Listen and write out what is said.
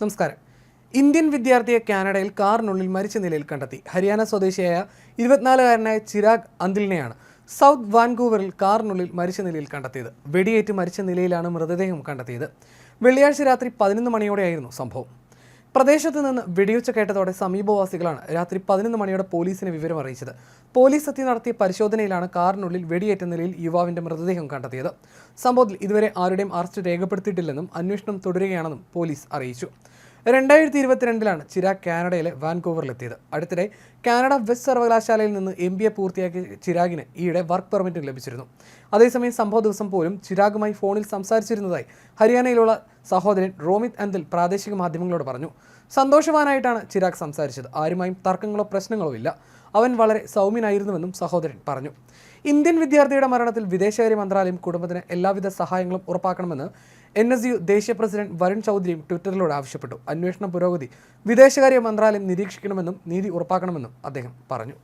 നമസ്കാരം. ഇന്ത്യൻ വിദ്യാർത്ഥിയെ കാനഡയിൽ കാറിനുള്ളിൽ മരിച്ച നിലയിൽ കണ്ടെത്തി. ഹരിയാന സ്വദേശിയായ ഇരുപത്തിനാലുകാരനായ ചിരാഗ് അന്തിലിനെയാണ് സൗത്ത് വാൻകൂവറിൽ കാറിനുള്ളിൽ മരിച്ച നിലയിൽ കണ്ടെത്തിയത്. വെടിയേറ്റ് മരിച്ച നിലയിലാണ് മൃതദേഹം കണ്ടെത്തിയത്. വെള്ളിയാഴ്ച രാത്രി പതിനൊന്ന് മണിയോടെയായിരുന്നു സംഭവം. പ്രദേശത്ത് നിന്ന് വെടിയൊച്ച കേട്ടതോടെ സമീപവാസികളാണ് രാത്രി പതിനൊന്ന് മണിയോടെ പോലീസിനെ വിവരം അറിയിച്ചത്. പോലീസ് എത്തി നടത്തിയ പരിശോധനയിലാണ് കാറിനുള്ളിൽ വെടിയേറ്റ നിലയിൽ യുവാവിന്റെ മൃതദേഹം കണ്ടെത്തിയത്. സംഭവത്തിൽ ഇതുവരെ ആരുടെയും അറസ്റ്റ് രേഖപ്പെടുത്തിയിട്ടില്ലെന്നും അന്വേഷണം തുടരുകയാണെന്നും പോലീസ് അറിയിച്ചു. രണ്ടായിരത്തി ഇരുപത്തിരണ്ടിലാണ് ചിരാഗ് കാനഡയിലെ വാൻകൂവറിലെത്തിയത്. അടുത്തിടെ കാനഡ വെസ്റ്റ് സർവകലാശാലയിൽ നിന്ന് എം ബി എ പൂർത്തിയാക്കിയ ചിരാഗിന് ഈയിടെ വർക്ക് പെർമിറ്റ് ലഭിച്ചിരുന്നു. അതേസമയം സംഭവ ദിവസം പോലും ചിരാഗുമായി ഫോണിൽ സംസാരിച്ചിരുന്നതായി ഹരിയാനയിലുള്ള സഹോദരൻ റോമിത് അന്തൽ പ്രാദേശിക മാധ്യമങ്ങളോട് പറഞ്ഞു സന്തോഷവാനായിട്ടാണ് ചിരാഗ് സംസാരിച്ചത്. ആരുമായും തർക്കങ്ങളോ പ്രശ്നങ്ങളോ ഇല്ല. അവൻ വളരെ സൗമ്യനായിരുന്നുവെന്നും സഹോദരൻ പറഞ്ഞു. ഇന്ത്യൻ വിദ്യാർത്ഥിയുടെ മരണത്തിൽ വിദേശകാര്യ മന്ത്രാലയം കുടുംബത്തിന് എല്ലാവിധ സഹായങ്ങളും ഉറപ്പാക്കണമെന്ന് എൻ. എസ്. യു ദേശീയ പ്രസിഡന്റ് വരുൺ ചൗധരിയും ട്വിറ്ററിലൂടെ ആവശ്യപ്പെട്ടു. അന്വേഷണ പുരോഗതി വിദേശകാര്യ മന്ത്രാലയം നിരീക്ഷിക്കണമെന്നും നീതി ഉറപ്പാക്കണമെന്നും അദ്ദേഹം പറഞ്ഞു.